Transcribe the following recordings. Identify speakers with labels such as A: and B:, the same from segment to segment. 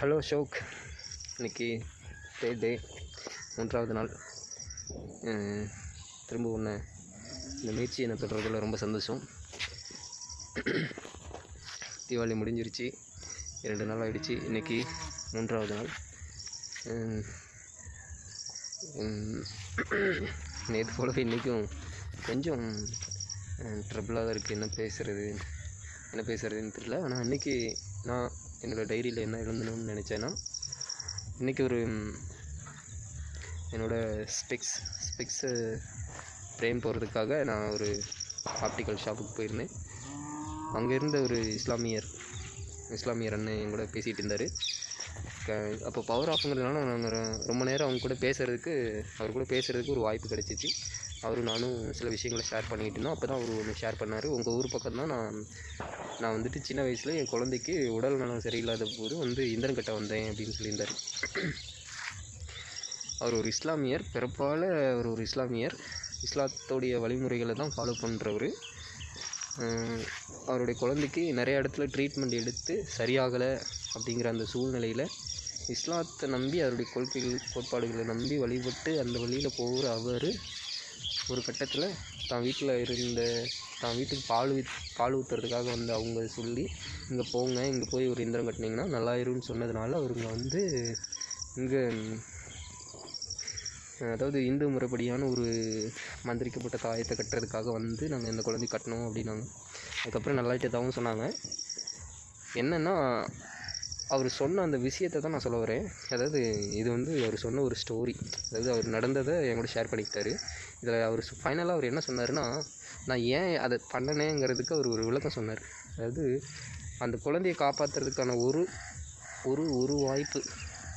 A: Hello ஷோக் இன்னைக்கு third day மூன்றாவது நாள். திரும்ப ஒன்று இந்த முயற்சி என்னை தொடர்றதுல ரொம்ப சந்தோஷம். தீபாவளி முடிஞ்சிருச்சு. இரண்டு நாள் ஆகிடுச்சு இன்றைக்கி மூன்றாவது நாள். நேற்று போலவே இன்றைக்கும் கொஞ்சம் ட்ரபிளாக தான் இருக்குது என்ன பேசுகிறது என்ன பேசுகிறதுன்னு தெரியல. ஆனால் இன்றைக்கி நான் என்னோடய டைரியில் என்ன எழுதணும்னு நினச்சேன்னா இன்றைக்கி ஒரு என்னோடய ஸ்பெக்ஸ் ஸ்பெக்ஸு ஃப்ரேம் போகிறதுக்காக நான் ஒரு ஆப்டிக்கல் ஷாப்புக்கு போயிருந்தேன். அங்கே இருந்த ஒரு இஸ்லாமியர் இஸ்லாமியர் அண்ணன் என் கூட பேசிகிட்டு இருந்தார். அப்போ பவர் ஆஃப்ங்கிறதுனால நாங்கள் ரொம்ப நேரம் அவங்க கூட பேசுகிறதுக்கு அவர் கூட பேசுகிறதுக்கு ஒரு வாய்ப்பு கிடச்சிச்சு. அவரும் நானும் சில விஷயங்களை ஷேர் பண்ணிக்கிட்டு இருந்தோம். அப்போ தான் அவர் ஒன்று ஷேர் பண்ணார். உங்கள் ஊர் பக்கம் தான் நான் நான் வந்துட்டு சின்ன வயசில் என் குழந்தைக்கு உடல் நலம் சரியில்லாத போது வந்து இந்திரன் கட்ட வந்தேன் அப்படின்னு சொல்லியிருந்தார். அவர் ஒரு இஸ்லாமியர் பிறப்பால் அவர் ஒரு இஸ்லாமியர். இஸ்லாத்தோடைய வழிமுறைகளை தான் ஃபாலோ பண்ணுறவர் அவருடைய குழந்தைக்கு நிறைய இடத்துல ட்ரீட்மெண்ட் எடுத்து சரியாகலை அப்படிங்கிற அந்த சூழ்நிலையில் இஸ்லாத்தை நம்பி அவருடைய கொள்கைகள் கோட்பாடுகளை நம்பி வழிபட்டு அந்த வழியில் போகிற அவர் ஒரு கட்டத்தில் தான் வீட்டில் இருந்த தான் வீட்டுக்கு பால் பால் ஊற்றுறதுக்காக வந்து அவங்க சொல்லி இங்கே போங்க இங்கே போய் ஒரு இந்திரம் கட்டினீங்கன்னா நல்லாயிரும்னு சொன்னதுனால அவருங்க வந்து இங்கே அதாவது இந்து முறைப்படியான ஒரு மந்திரிக்கப்பட்ட தாயத்தை கட்டுறதுக்காக வந்து நாங்கள் இந்த குழந்தை கட்டணும் அப்படின்னாங்க. அதுக்கப்புறம் நல்லாயிட்டதாகவும் சொன்னாங்க. என்னென்னா அவர் சொன்ன அந்த விஷயத்தை தான் நான் சொல்ல வரேன். அதாவது இது வந்து அவர் சொன்ன ஒரு ஸ்டோரி அதாவது அவர் நடந்ததை என் கூட ஷேர் பண்ணிக்கிட்டாரு. இதில் அவர் ஃபைனலாக அவர் என்ன சொன்னார்னா நான் ஏன் அதை பண்ணனேங்கிறதுக்கு அவர் ஒரு விளக்கம் சொன்னார். அதாவது அந்த குழந்தையை காப்பாற்றுறதுக்கான ஒரு ஒரு ஒரு வாய்ப்பு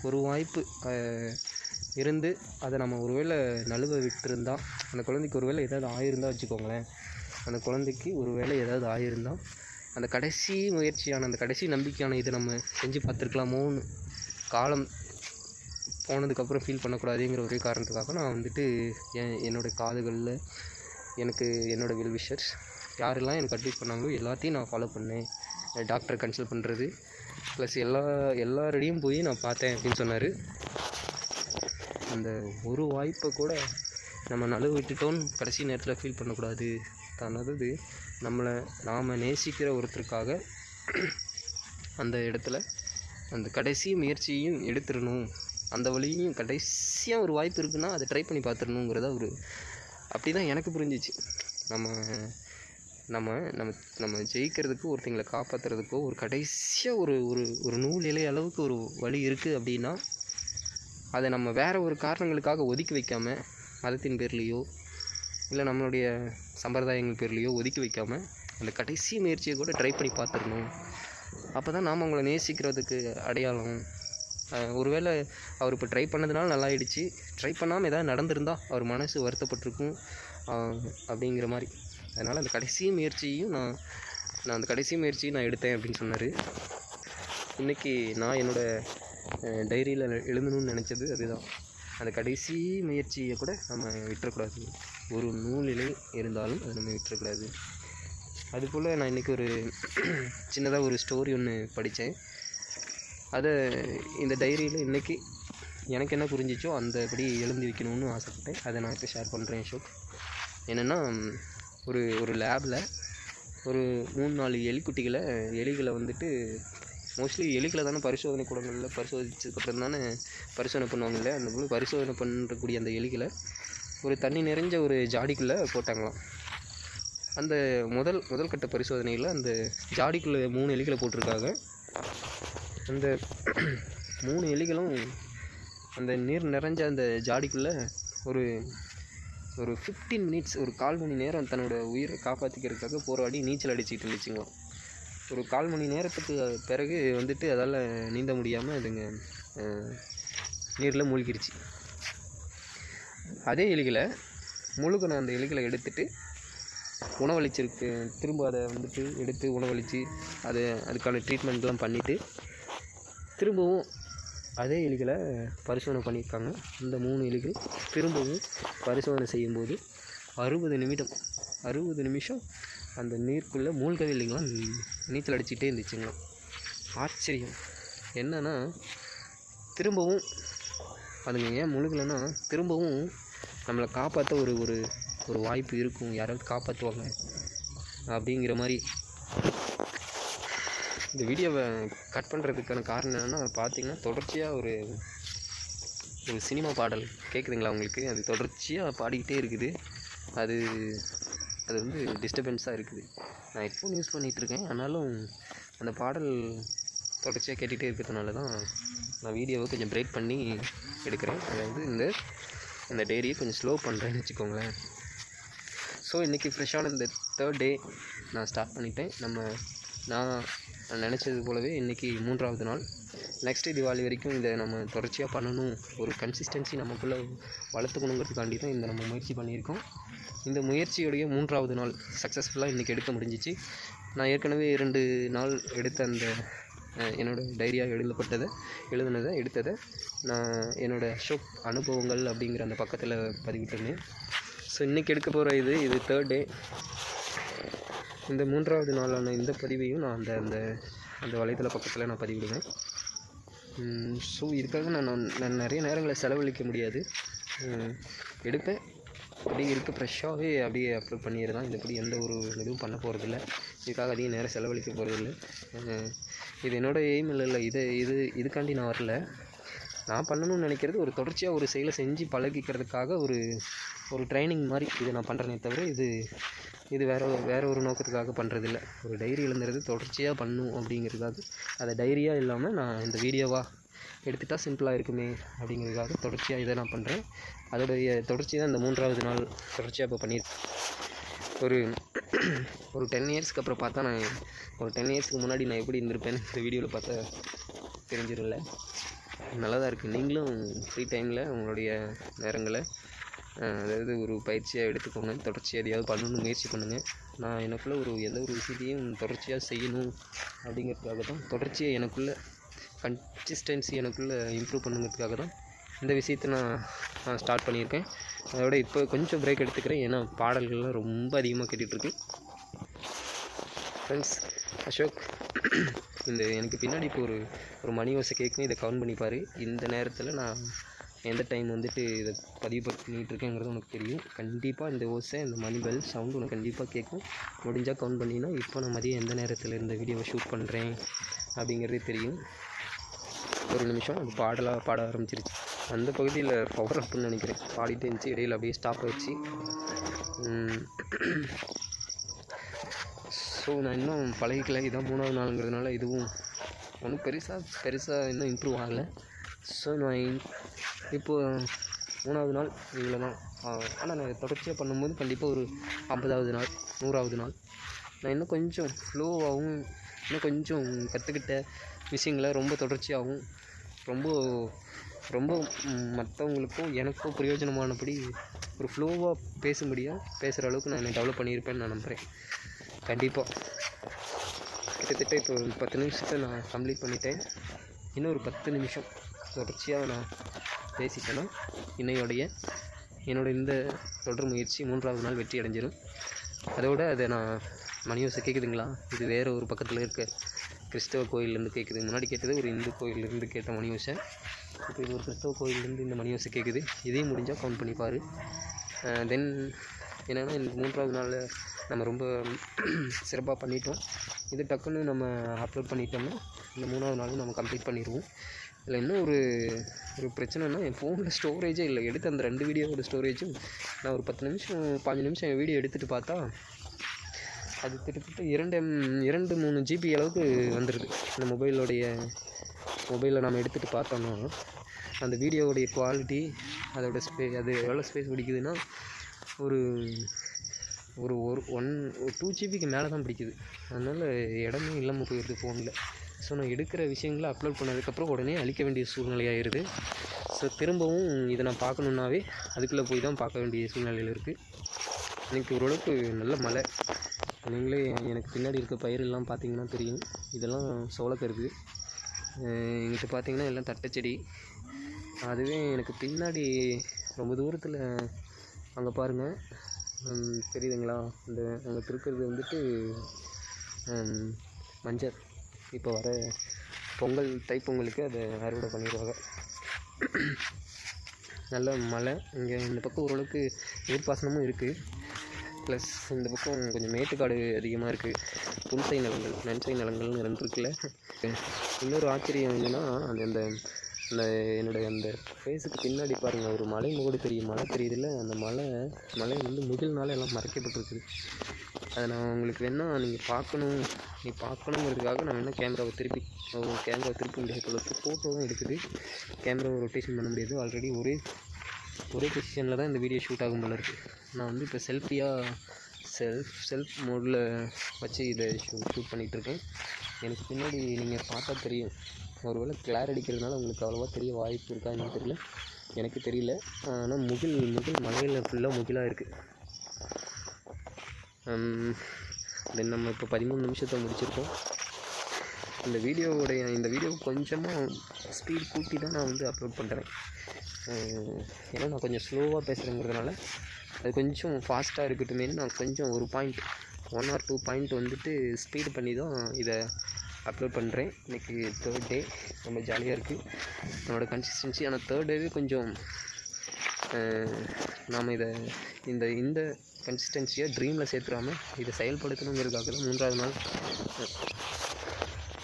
A: ஒரு வாய்ப்பு இருந்து அதை நம்ம ஒருவேளை நழுவ விட்டுருந்தா அந்த குழந்தைக்கு ஒருவேளை ஏதாவது ஆயிருந்தா வச்சுக்கோங்களேன். அந்த குழந்தைக்கு ஒருவேளை ஏதாவது ஆயிருந்தால் அந்த கடைசி முயற்சியான அந்த கடைசி நம்பிக்கையான இதை நம்ம செஞ்சு பார்த்துருக்கலாமோன்னு காலம் போனதுக்கப்புறம் ஃபீல் பண்ணக்கூடாதுங்கிற ஒரே காரணத்துக்காக நான் வந்துட்டு என் என்னோடய காதுகளில் எனக்கு என்னோடய வெல்விஷர்ஸ் யாரெல்லாம் எனக்கு அட்வைஸ் பண்ணாங்களோ எல்லாத்தையும் நான் ஃபாலோ பண்ணேன். டாக்டரை கன்சல்ட் பண்ணுறது ப்ளஸ் எல்லா எல்லாரடியும் போய் நான் பார்த்தேன் அப்படின்னு சொன்னார். அந்த ஒரு வாய்ப்பை கூட நம்ம நழுவ விட்டுட்டோன்னு கடைசி நேரத்தில் ஃபீல் பண்ணக்கூடாது தனது நம்மளை நாம் நேசிக்கிற ஒருத்தருக்காக அந்த இடத்துல அந்த கடைசி முயற்சியையும் எடுத்துடணும். அந்த வழியையும் கடைசியாக ஒரு வாய்ப்பு இருக்குன்னா அதை ட்ரை பண்ணி பார்த்துடணுங்கிறத ஒரு அப்படி தான் எனக்கு புரிஞ்சிச்சு. நம்ம நம்ம நம்ம நம்ம ஜெயிக்கிறதுக்கு ஒருத்தங்களை காப்பாற்றுறதுக்கோ ஒரு கடைசியாக ஒரு ஒரு ஒரு நூல் இலை அளவுக்கு ஒரு வழி இருக்குது அப்படின்னா அதை நம்ம வேறு ஒரு காரணங்களுக்காக ஒதுக்கி வைக்காமல் மதத்தின் பேர்லேயோ இல்லை நம்மளுடைய சம்பிரதாயங்கள் பேர்லேயோ ஒதுக்கி வைக்காமல் அந்த கடைசி முயற்சியை கூட ட்ரை பண்ணி பார்த்துருணும் அப்போ தான் நாம் அவங்கள நேசிக்கிறதுக்கு அடையாளம். ஒருவேளை அவர் இப்போ ட்ரை பண்ணதுனால நல்லா ஆயிடுச்சு ட்ரை பண்ணாமல் எதாவது நடந்திருந்தா அவர் மனசு வருத்தப்பட்டிருக்கும் அப்படிங்கிற மாதிரி. அதனால் அந்த கடைசி முயற்சியும் நான் நான் அந்த கடைசி முயற்சியும் நான் எடுத்தேன் அப்படின்னு சொன்னார். இன்றைக்கி நான் என்னோடய டைரியில் எழுதணும்னு நினச்சது அதுதான். அந்த கடைசி முயற்சியை கூட நம்ம விட்டுறக்கூடாது. ஒரு நூலிலே இருந்தாலும் அதை நம்ம விட்டுறக்கூடாது. அதுபோல் நான் இன்றைக்கி ஒரு சின்னதாக ஒரு ஸ்டோரி ஒன்று படித்தேன். அதை இந்த டைரியில் இன்றைக்கி எனக்கு என்ன புரிஞ்சிச்சோ அந்தபடி எழுதி வைக்கணும்னு ஆசைப்பட்டேன். அதை நான் இப்போ ஷேர் பண்ணுறேன் ஷோ என்னென்னா ஒரு ஒரு லேபில் ஒரு மூணு நாலு எலிக்குட்டிகளை எலிகளை வந்துட்டு மோஸ்ட்லி எலிகளை தானே பரிசோதனை கூடங்களில் பரிசோதிச்சதுக்கப்புறம் தானே பரிசோதனை பண்ணுவாங்கல்ல அந்த போல் பரிசோதனை பண்ணுறக்கூடிய அந்த எலிகளை ஒரு தண்ணி நிறைஞ்ச ஒரு ஜாடிக்குள்ளே போட்டாங்களாம். அந்த முதல் முதல் கட்ட பரிசோதனையில் அந்த ஜாடிக்குள்ளே மூணு எலிகளை போட்டிருக்காங்க. அந்த மூணு எலிகளும் அந்த நீர் நிறைஞ்ச அந்த ஜாடிக்குள்ளே ஒரு ஒரு ஃபிஃப்டீன் மினிட்ஸ் ஒரு கால் மணி நேரம் தன்னோட உயிரை காப்பாற்றிக்கிறதுக்காக போராடி நீச்சல் அடிச்சிட்டு இருந்துச்சுங்களாம். ஒரு கால் மணி நேரத்துக்கு பிறகு வந்துட்டு அதால் நீந்த முடியாமல் அதுங்க நீரில் மூழ்கிருச்சு. அதே எலிகளை முழுகின அந்த எலிகளை எடுத்துட்டு உணவளிச்சிருக்கு. திரும்ப அதை வந்துட்டு எடுத்து உணவளித்து அதை அதுக்கான ட்ரீட்மெண்ட்லாம் பண்ணிவிட்டு திரும்பவும் அதே எலிகளை பரிசோதனை பண்ணியிருக்காங்க. இந்த மூணு எலிகள் திரும்பவும் பரிசோதனை செய்யும்போது அறுபது நிமிடம் அறுபது நிமிஷம் அந்த நீருக்குள்ளே மூழ்கவே இல்லைங்களாம் நீச்சல் அடிச்சுட்டே இருந்துச்சுங்களாம் ஆச்சரியம். என்னென்னா திரும்பவும் அதுங்க ஏன் முழுகலைன்னா திரும்பவும் நம்மளை காப்பாற்ற ஒரு ஒரு ஒரு வாய்ப்பு இருக்கும். யாராவது காப்பாற்றுவாங்க அப்படிங்கிற மாதிரி. இந்த வீடியோவை கட் பண்ணுறதுக்கான காரணம் என்னென்னா பார்த்தீங்கன்னா தொடர்ச்சியாக ஒரு ஒரு சினிமா பாடல். கேட்குதுங்களா உங்களுக்கு? அது தொடர்ச்சியாக பாடிக்கிட்டே இருக்குது. அது அது வந்து டிஸ்டர்பன்ஸாக இருக்குது. நான் ஹெட்ஃபோன் யூஸ் பண்ணிகிட்ருக்கேன் ஆனாலும் அந்த பாடல் தொடர்ச்சியாக கேட்டுகிட்டே இருக்கிறதுனால தான் நான் வீடியோவை கொஞ்சம் பிரேக் பண்ணி எடுக்கிறேன். அதாவது இந்த இந்த டேரியை கொஞ்சம் ஸ்லோ பண்ணுறேன்னு வச்சுக்கோங்களேன். ஸோ இன்றைக்கி ஃப்ரெஷ்ஷான இந்த தேர்ட் டே நான் ஸ்டார்ட் பண்ணிட்டேன். நம்ம நான் நினச்சது போலவே இன்றைக்கி மூன்றாவது நாள். நெக்ஸ்ட்டு தீபாவளி வரைக்கும் இதை நம்ம தொடர்ச்சியாக பண்ணணும். ஒரு கன்சிஸ்டன்சி நமக்குள்ளே வளர்த்துக்கணுங்கிறதுக்காண்டி தான் இந்த நம்ம முயற்சி பண்ணியிருக்கோம். இந்த முயற்சியுடைய மூன்றாவது நாள் சக்ஸஸ்ஃபுல்லாக இன்றைக்கி எடுக்க முடிஞ்சிச்சு. நான் ஏற்கனவே இரண்டு நாள் எடுத்த அந்த என்னோடய என்னோட டைரியாக எழுதப்பட்டதை எழுதுனதை எடுத்ததை நான் என்னோடய அசோக் அனுபவங்கள் அப்படிங்கிற அந்த பக்கத்தில் பதிவிட்டிருந்தேன் ஸோ இன்றைக்கி எடுக்க போகிற இது இது தேர்ட் டே இந்த மூன்றாவது நாளான இந்த பதிவையும் நான் அந்த அந்த அந்த வலைத்தள பக்கத்தில் நான் பதிவிடுவேன். ஸோ இதுக்காக நான் நான் நான் நிறைய நேரங்களை செலவழிக்க முடியாது. எடுப்பேன். அப்படியே இருக்க ஃப்ரெஷ்ஷாகவே அப்படியே அப்லோட் பண்ணிடுறேன் இதுபடி எந்த ஒரு இதுவும் பண்ண போகிறதில்ல இதுக்காக அதிகம் நேரம் செலவழிக்க போகிறதில்ல இது என்னோடய எய்ம் இல்லை இல்லை. இது இது இதுக்காண்டி நான் வரல. நான் பண்ணணும்னு நினைக்கிறது ஒரு தொடர்ச்சியாக ஒரு செயலை செஞ்சு பழகிக்கிறதுக்காக ஒரு ஒரு ட்ரைனிங் மாதிரி இதை நான் பண்ணுறேனே தவிர இது இது வேறு வேறு ஒரு நோக்கத்துக்காக பண்ணுறதில்ல ஒரு டைரி எழுதுறது தொடர்ச்சியாக பண்ணும் அப்படிங்கிறதுக்காக. அதை டைரியாக இல்லாமல் நான் இந்த வீடியோவாக எடுத்துட்டால் சிம்பிளாக இருக்குமே அப்படிங்கிறதுக்காக தொடர்ச்சியாக இதை நான் பண்ணுறேன் அதோடைய தொடர்ச்சி தான் இந்த மூன்றாவது நாள் தொடர்ச்சியாக இப்போ பண்ணியிருக்கேன் ஒரு ஒரு டென் இயர்ஸ்க்கு அப்புறம் பார்த்தா நான் ஒரு டென் இயர்ஸ்க்கு முன்னாடி நான் எப்படி இருந்திருப்பேன்னு இந்த வீடியோவில் பார்த்தா தெரிஞ்சிடும்ல நல்லா தான் இருக்குது நீங்களும் ஃப்ரீ டைமில் உங்களுடைய நேரங்களை அதாவது ஒரு பயிற்சியாக எடுத்துக்கோங்க. தொடர்ச்சியாக எதையாவது பண்ணணும்னு முயற்சி பண்ணுங்கள் நான் எனக்குள்ளே ஒரு எந்த ஒரு விஷயத்தையும் தொடர்ச்சியாக செய்யணும் அப்படிங்கிறதுக்காக தான் தொடர்ச்சியாக எனக்குள்ளே கன்சிஸ்டன்சி எனக்குள்ளே இம்ப்ரூவ் பண்ணுங்கிறதுக்காக தான் இந்த விஷயத்தை நான் நான் ஸ்டார்ட் பண்ணியிருக்கேன். அதோட இப்போ கொஞ்சம் பிரேக் எடுத்துக்கிறேன். ஏன்னா பாடல்கள்லாம் ரொம்ப அதிகமாக கேட்டுட்ருக்கு. ஃப்ரெண்ட்ஸ் அசோக் இந்த எனக்கு பின்னாடி இப்போ ஒரு ஒரு மணி ஓசை கேட்கணும் இதை கவுண்ட் பண்ணிப்பார். இந்த நேரத்தில் நான் எந்த டைம் வந்துட்டு இதை பதிவு பண்ணிகிட்டு இருக்கேங்கிறது உனக்கு தெரியும். கண்டிப்பாக இந்த ஓசை இந்த மணி பெல் சவுண்டு உனக்கு கண்டிப்பாக கேட்கும். முடிஞ்சால் கவுண்ட் பண்ணினா இப்போ நான் மதியம் எந்த நேரத்தில் இந்த வீடியோவை ஷூட் பண்ணுறேன் அப்படிங்கிறதே தெரியும். ஒரு நிமிஷம் அது பாடலாக பாட ஆரம்பிச்சிருச்சு. அந்த பகுதியில் பவர் அப்புன்னு நினைக்கிறேன். பாடிட்டு இருந்துச்சு இடையில் அப்படியே ஸ்டாப் ஆயிடுச்சு. ஸோ நான் இன்னும் பழகிக்கல. இதான் மூணாவது நாளுங்கிறதுனால இதுவும் ஒன்றும் பெருசாக பெருசாக இன்னும் இம்ப்ரூவ் ஆகலை. ஸோ நான் இப்போது இப்போ மூணாவது நாள் இவ்வளோ தான் ஆனால் நான் தொடர்ச்சியாக பண்ணும்போது கண்டிப்பாக ஒரு ஐம்பதாவது நாள் நூறாவது நாள். நான் இன்னும் கொஞ்சம் ஃப்ளோவாகவும் இன்னும் கொஞ்சம் கற்றுக்கிட்ட விஷயங்களை ரொம்ப தொடர்ச்சியாகவும் ரொம்ப ரொம்ப மற்றவங்களுக்கும் எனக்கும் பிரயோஜனமானபடி ஒரு ஃப்ளோவாக பேசும்படியாக பேசுகிற அளவுக்கு நான் என்னை டெவலப் பண்ணியிருப்பேன்னு நான் நம்புகிறேன் கண்டிப்பாக கிட்டத்தட்ட இப்போ ஒரு பத்து நிமிஷத்தை நான் கம்ப்ளீட் பண்ணிட்டேன். இன்னும் ஒரு பத்து நிமிஷம் தொடர்ச்சியாக நான் பேசிட்டேன்னா இன்னையோடைய என்னோட இந்த தொடர் முயற்சி மூன்றாவது நாள் வெற்றி அடைஞ்சிடும் அதோடு அதை நான் மணியோசை கேட்குதுங்களா இது வேறு ஒரு பக்கத்தில் இருக்க. கிறிஸ்தவ கோயிலேருந்து கேட்குது. முன்னாடி கேட்டது ஒரு இந்து கோயிலேருந்து கேட்ட மணியோசை இப்போ இது ஒரு கிறிஸ்தவ கோயிலேருந்து இந்த மணியோசை கேட்குது. இதையும் முடிஞ்சால் கவுண்ட் பண்ணிப்பார் தென் என்னென்னா இந்த மூன்றாவது நாளில் நம்ம ரொம்ப சிறப்பாக பண்ணிட்டோம். இது டக்குன்னு நம்ம அப்லோட் பண்ணிட்டோம்னா இந்த மூணாவது நாளும் நம்ம கம்ப்ளீட் பண்ணிடுவோம். இதில் இன்னும் ஒரு ஒரு பிரச்சனைனா என் ஃபோனில் ஸ்டோரேஜே இல்லை. எடுத்த அந்த ரெண்டு வீடியோவோட ஸ்டோரேஜும் நான் ஒரு பத்து நிமிஷம் பாஞ்சு நிமிஷம் என் வீடியோ எடுத்துகிட்டு பார்த்தா அது கிட்டத்தட்ட இரண்டு இரண்டு மூணு ஜிபி அளவுக்கு வந்துடுது இந்த மொபைலோடைய மொபைலை நம்ம எடுத்துகிட்டு பார்த்தோம்னா அந்த வீடியோவுடைய குவாலிட்டி அதோட ஸ்பே அது எவ்வளோ ஸ்பேஸ் பிடிக்குதுன்னா ஒரு ஒரு ஒரு ஒன் ஒரு டூ ஜிபிக்கு மேலே தான் பிடிக்குது. அதனால் இடமே இல்லாமல் போயிடுது ஃபோனில் ஸோ நான் எடுக்கிற விஷயங்களை அப்லோட் பண்ணதுக்கப்புறம் உடனே அழிக்க வேண்டிய சூழ்நிலையாகிடுது ஸோ திரும்பவும் இதை நான் பார்க்கணுன்னாவே அதுக்குள்ளே போய் தான் பார்க்க வேண்டிய சூழ்நிலையில் இருக்குது இன்றைக்கி ஓரளவுக்கு நல்ல மழை. நீங்களே எனக்கு பின்னாடி இருக்க பயிரெல்லாம் பார்த்தீங்கன்னா தெரியும். இதெல்லாம் சோளக்கருது எங்கிட்ட பார்த்தீங்கன்னா எல்லாம் தட்டைச்செடி. அதுவே எனக்கு பின்னாடி ரொம்ப தூரத்தில் அங்கே பாருங்கள் தெரியுதுங்களா? இந்த அங்கே இருக்கிறது வந்துட்டு மஞ்சள். இப்போ வர பொங்கல் தைப்பொங்கலுக்கு அதை அறுவடை பண்ணிடுவாங்க. நல்ல மழை. இங்கே இந்த பக்கம் ஓரளவுக்கு நீர்ப்பாசனமும் இருக்குது ப்ளஸ் இந்த பக்கம் கொஞ்சம் மேட்டுக்காடு அதிகமாக இருக்குது புன்சை நிலங்கள் நன்சை நிலங்கள்னு இருந்துருக்குல்ல இன்னொரு ஆச்சரியம் என்னென்னா அந்த அந்த அந்த என்னுடைய அந்த ஃபேஸுக்கு பின்னாடி பாருங்கள் ஒரு மலை முகடு தெரியும். மலை தெரியுதுல்ல அந்த மலை மலை வந்து முகில்னால எல்லாம் மறைக்கப்பட்டிருக்குது. அதை நான் உங்களுக்கு வேணால் நீங்கள் பார்க்கணும். நீ பார்க்கணுங்கிறதுக்காக நான் வேணால் கேமராவை திருப்பி கேமரா திருப்பி முடியாது அளவுக்கு ஃபோட்டோவும் எடுக்குது கேமராவை ரொட்டேஷன் பண்ண முடியாது. ஆல்ரெடி ஒரே ஒரே பொசிஷனில் தான் இந்த வீடியோ ஷூட் ஆகும் போல இருக்குது நான் வந்து இப்போ செல்ஃபியாக செல்ஃப் செல்ஃப் மோடில் வச்சு இதை ஷூ ஷூட் பண்ணிகிட்ருக்கேன் எனக்கு பின்னாடி நீங்கள் பார்த்தா தெரியும். ஒருவேளை கிளார் அடிக்கிறதுனால உங்களுக்கு அவ்வளோவா தெரிய வாய்ப்பு இருக்கா என்னன்னு தெரியல. எனக்கு தெரியல. ஆனால் முகில் முகில் மலையில் ஃபுல்லாக முகிலாக இருக்குது தென் நம்ம இப்போ பதிமூணு நிமிஷத்தை முடிச்சிருக்கோம். இந்த வீடியோவுடைய இந்த வீடியோ கொஞ்சமாக ஸ்பீட் கூட்டி தான் நான் வந்து அப்லோட் பண்ணுறேன் ஏன்னா நான் கொஞ்சம் ஸ்லோவாக பேசுகிறேங்கிறதுனால அது கொஞ்சம் ஃபாஸ்ட்டாக இருக்கட்டுமேனு நான் கொஞ்சம் ஒரு point one or two point வந்துட்டு ஸ்பீடு பண்ணி தான் இதை அப்லோட் பண்ணுறேன் இன்றைக்கி தேர்ட் டே ரொம்ப ஜாலியாக இருக்குது என்னோடய கன்சிஸ்டன்சி ஆனால் தேர்ட் டேவே கொஞ்சம் நாம் இதை இந்த இந்த கன்சிஸ்டன்சியை ட்ரீமில் சேர்த்துடாமல் இதை செயல்படுத்தணுங்கிறதுக்காக தான் மூன்றாவது நாள்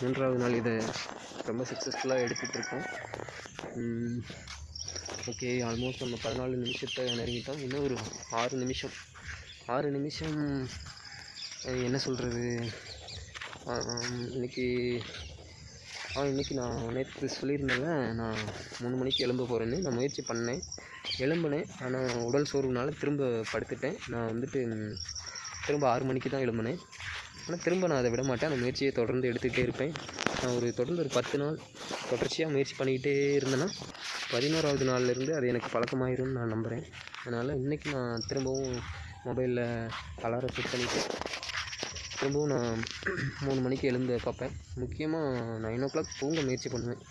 A: மூன்றாவது நாள் இதை ரொம்ப சக்ஸஸ்ஃபுல்லாக எடுத்துகிட்ருக்கோம் ஓகே ஆல்மோஸ்ட் நம்ம பதினாலு நிமிஷத்தை நெருங்கிட்டோம் இன்னும் ஒரு ஆறு நிமிஷம். ஆறு நிமிஷம் என்ன சொல்கிறது இன்னைக்கு ஆ இன்றைக்கி நான் நேற்று சொல்லியிருந்தேன்ல நான் மூணு மணிக்கு எலும்ப போகிறேன்னு நான் முயற்சி பண்ணேன். எலும்பினேன் ஆனால் உடல் சோர்வுனால திரும்ப படுத்துட்டேன். நான் வந்துட்டு திரும்ப ஆறு மணிக்கு தான் எழும்பினேன். ஆனால் திரும்ப நான் அதை விட மாட்டேன் அந்த முயற்சியை தொடர்ந்து எடுத்துக்கிட்டே இருப்பேன். நான் ஒரு தொடர்ந்து ஒரு பத்து நாள் தொடர்ச்சியாக முயற்சி பண்ணிக்கிட்டே இருந்தேன்னா பதினோராவது நாள்லேருந்து அது எனக்கு பழக்கமாயிரும்னு நான் நம்புகிறேன் அதனால் இன்றைக்கி நான் திரும்பவும் மொபைலில் அலாரம் செட் பண்ணிவிட்டு திரும்பவும் நான் மூணு மணிக்கு எழுந்து பார்ப்பேன். முக்கியமாக நைன் ஓ கிளாக் தூங்க முயற்சி பண்ணுவேன்.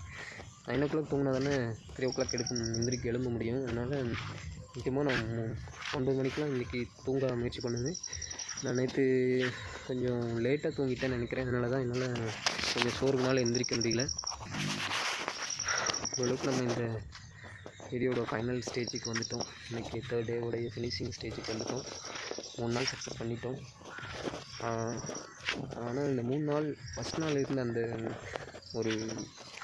A: நைன் ஓ கிளாக் தூங்கினா தானே த்ரீ ஓ கிளாக் எடுக்க எந்திரிக்க எழும்ப முடியும். அதனால் முக்கியமாக நான் ஒன்பது மணிக்கெலாம் இன்றைக்கி தூங்க முயற்சி பண்ணுவேன். நான் நேற்று கொஞ்சம் லேட்டாக தூங்கிட்டேன்னு நினைக்கிறேன். அதனால தான் என்னால் கொஞ்சம் சோர்வுனால எந்திரிக்க முடியல. ஓரளவுக்கு நம்ம இந்த வீடியோட ஃபைனல் ஸ்டேஜுக்கு வந்துட்டோம். இன்றைக்கி தேர்ட் டேவோடைய ஃபினிஷிங் ஸ்டேஜுக்கு வந்துட்டோம். மூணு நாள் சக்ஸஸ் பண்ணிட்டோம். ஆனால் இந்த மூணு நாள் ஃபஸ்ட் நாள் இருந்த அந்த ஒரு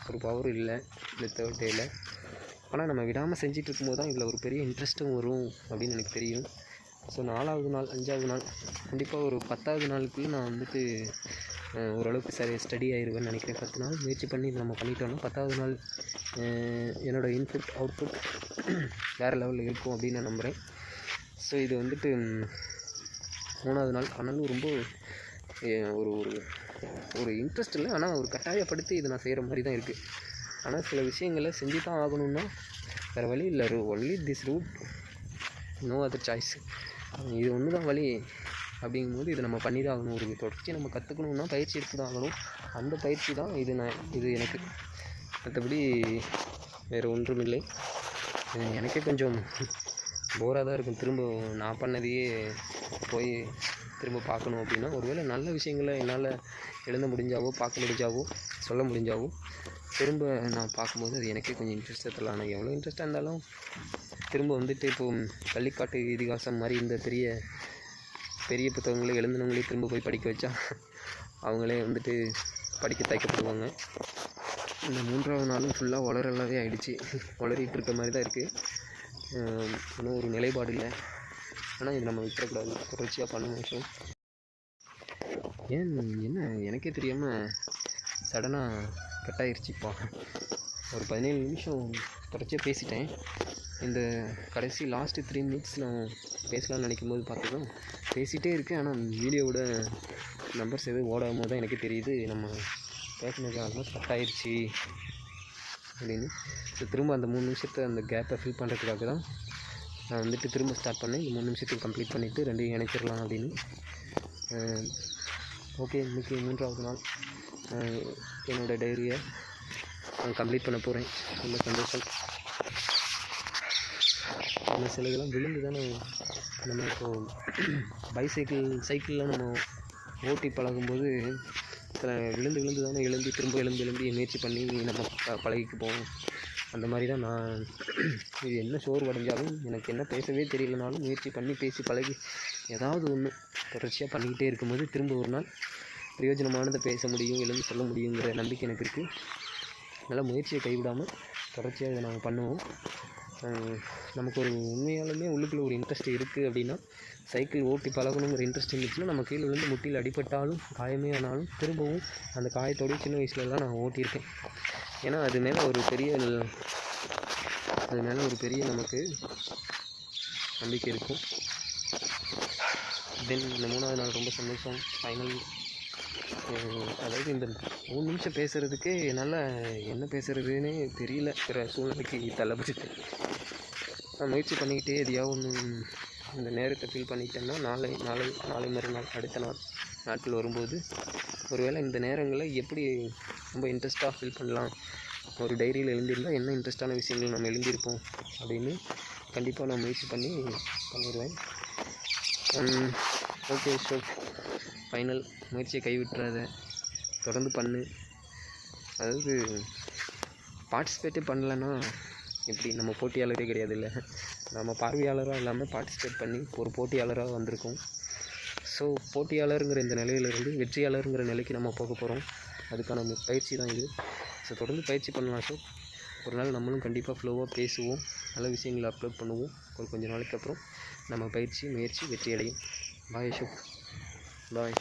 A: ஒரு பவர் இல்லை இந்த தேர்ட் டேயில் ஆனால் நம்ம விடாமல் செஞ்சிட்ருக்கும் இருக்கும்போது தான் இதில் ஒரு பெரிய இன்ட்ரெஸ்ட்டும் வரும் அப்படின்னு எனக்கு தெரியும். ஸோ நாலாவது நாள் அஞ்சாவது நாள் கண்டிப்பாக ஒரு பத்தாவது நாளுக்குள்ளே நான் வந்துட்டு ஓரளவுக்கு சரி ஸ்டடி ஆயிடுவேன்னு நினைக்கிறேன். பத்து நாள் முயற்சி பண்ணி இதை நம்ம பண்ணிட்டோம்னா பத்தாவது நாள் என்னோடய இன்புட் அவுட்புட் வேறு லெவலில் இருக்கும் அப்படின்னு நான் நம்புகிறேன் ஸோ இது வந்துட்டு மூணாவது நாள். ஆனாலும் ரொம்ப ஒரு ஒரு ஒரு இன்ட்ரெஸ்ட் இல்லை. ஆனால் ஒரு கட்டாயப்படுத்தி இதை நான் செய்கிற மாதிரி தான் இருக்குது ஆனால் சில விஷயங்களை செஞ்சு தான் ஆகணும்னா வேறு வழி இல்லை. Only this route no other choice இது ஒன்று தான் வழி அப்படிங்கும்போது இதை நம்ம பண்ணி தான் ஆகணும் ஒரு தொடர்ச்சி நம்ம கற்றுக்கணுன்னா பயிற்சி எடுத்து தான் ஆகணும் அந்த பயிற்சி தான் இது நான் இது எனக்கு. மற்றபடி வேறு ஒன்றும் இல்லை எனக்கே கொஞ்சம் போராக தான் இருக்கும். திரும்ப நான் பண்ணதையே போய் திரும்ப பார்க்கணும் அப்படின்னா ஒருவேளை நல்ல விஷயங்களை என்னால் எழுத முடிஞ்சாவோ பார்க்க முடிஞ்சாவோ சொல்ல முடிஞ்சாவோ திரும்ப நான் பார்க்கும்போது அது எனக்கே கொஞ்சம் இன்ட்ரெஸ்ட் தரலாம் ஆனால் எவ்வளோ இன்ட்ரெஸ்ட்டாக இருந்தாலும் திரும்ப வந்துட்டு இப்போ பள்ளிக்காட்டு இதிகாசம் மாதிரி இந்த பெரிய பெரிய புத்தகங்களை எழுதினவங்களே திரும்ப போய் படிக்க வச்சா அவங்களே வந்துட்டு படிக்க தயக்கப்படுவாங்க. இந்த மூன்றாவது நாளும் ஃபுல்லாக வளரலாவே ஆகிடுச்சு வளரிட்டு இருக்க மாதிரி தான் இருக்குது இன்னும் ஒரு நிலைப்பாடு இல்லை. ஆனால் இது நம்ம விட்டுறக்கூடாது. தொடர்ச்சியாக பண்ண விஷயம் ஏன் என்ன? எனக்கே தெரியாமல் சடனாக கட் ஆயிருச்சுப்பா. ஒரு பதினேழு நிமிஷம் தொடர்ச்சியாக பேசிட்டேன். இந்த கடைசி லாஸ்ட்டு த்ரீ மினிட்ஸ் நான் பேசலாம்னு நினைக்கும் போது பார்த்ததும் பேசிகிட்டே இருக்கேன். ஆனால் வீடியோவோட நம்பர்ஸ் எதுவும் ஓடாம தான் எனக்கு தெரியுது. நம்ம பேசினது ஆல்மோஸ்ட் கட் ஆயிருச்சு அப்படின்னு. ஸோ திரும்ப அந்த மூணு நிமிஷத்தை அந்த கேப்பை ஃபில் பண்ணுறதுக்காக தான் நான் வந்துட்டு திரும்ப ஸ்டார்ட் பண்ணேன். இந்த மூணு நிமிஷத்துக்கு கம்ப்ளீட் பண்ணிவிட்டு ரெண்டையும் இணைச்சிடலாம் அப்படின்னு. ஓகே இன்றைக்கி மூன்றாவது நாள். என்னோடய டைரியை நான் கம்ப்ளீட் பண்ண போகிறேன் ரொம்ப சந்தோஷம். நம்ம சில இதெல்லாம் விழுந்து தானே நம்ம இப்போது பைசைக்கிள் சைக்கிளில் நம்ம ஓட்டி பழகும்போது சில விழுந்து விழுந்து தானே எழுந்து திரும்ப எழுந்து எழுந்து முயற்சி பண்ணி நம்ம ப பழகிக்குப்போம் அந்த மாதிரி தான் நான் இது என்ன சோர்வு அடைஞ்சாலும் எனக்கு என்ன பேசவே தெரியலனாலும் முயற்சி பண்ணி பேசி பழகி ஏதாவது ஒன்று தொடர்ச்சியாக பண்ணிக்கிட்டே இருக்கும்போது திரும்ப ஒரு நாள் பிரயோஜனமானதை பேச முடியும் எழுந்து சொல்ல முடியுங்கிற நம்பிக்கை எனக்கு இருக்குது அதனால் முயற்சியை கைவிடாமல் தொடர்ச்சியாக இதை நாங்கள் பண்ணுவோம். நமக்கு ஒரு உண்மையாலுமே உள்ளுக்குள்ளே ஒரு இன்ட்ரெஸ்ட் இருக்குது அப்படின்னா சைக்கிள் ஓட்டி பழகணுங்கிற இன்ட்ரெஸ்ட் இருந்துச்சுன்னா நம்ம கீழே விழுந்து முட்டியில் அடிபட்டாலும் காயமே ஆனாலும் திரும்பவும் அந்த காயத்தோடய சின்ன வயசுலலாம் நான் ஓட்டியிருக்கேன். ஏன்னா அது மேலே ஒரு பெரிய அது மேலே ஒரு பெரிய நமக்கு நம்பிக்கை இருக்கும். தென் இந்த மூணாவது நாள் ரொம்ப சந்தோஷம். ஃபைனல் அதாவது இந்த மூணு நிமிஷம் பேசுகிறதுக்கே என்னால் என்ன பேசுகிறதுனே தெரியல சூழ்நிலைக்கு தள்ளப்பட்டுட்டேன். முயற்சி பண்ணிக்கிட்டே எதையாவது ஒன்று அந்த நேரத்தை ஃபீல் பண்ணிக்கிட்டேன்னா நாளை நாளை நாளை மறுநாள் அடுத்த நாள் நாட்கள் வரும்போது ஒருவேளை இந்த நேரங்களில் எப்படி ரொம்ப இன்ட்ரெஸ்ட்டாக ஃபீல் பண்ணலாம்? ஒரு டைரியில் எழுந்திருந்தால் என்ன இன்ட்ரெஸ்டான விஷயங்கள் நம்ம எழுந்திருப்போம் அப்படின்னு கண்டிப்பாக நான் முயற்சி பண்ணி பண்ணிடுவேன். ஓகே ஷோ ஃபைனல் முயற்சியை கைவிட்டுறாத தொடர்ந்து பண்ணு. அதாவது பார்ட்டிசிபேட்டே பண்ணலன்னா எப்படி நம்ம போட்டியாளரே கிடையாது இல்லை நம்ம பார்வையாளராக இல்லாமல் பார்ட்டிசிபேட் பண்ணி ஒரு போட்டியாளராக வந்திருக்கோம். ஸோ போட்டியாளருங்கிற இந்த நிலையிலிருந்து வெற்றியாளருங்கிற நிலைக்கு நம்ம போக போகிறோம் அதுக்கான பயிற்சி தான் இது. ஸோ தொடர்ந்து பயிற்சி பண்ணலாம் ஸோ ஒரு நாள் நம்மளும் கண்டிப்பாக ஃப்ளோவாக பேசுவோம். நல்ல விஷயங்களை அப்லோட் பண்ணுவோம். ஒரு கொஞ்ச நாளைக்கு அப்புறம் நம்ம பயிற்சி முயற்சி வெற்றி அடையும் பாய் ஷோ பாய்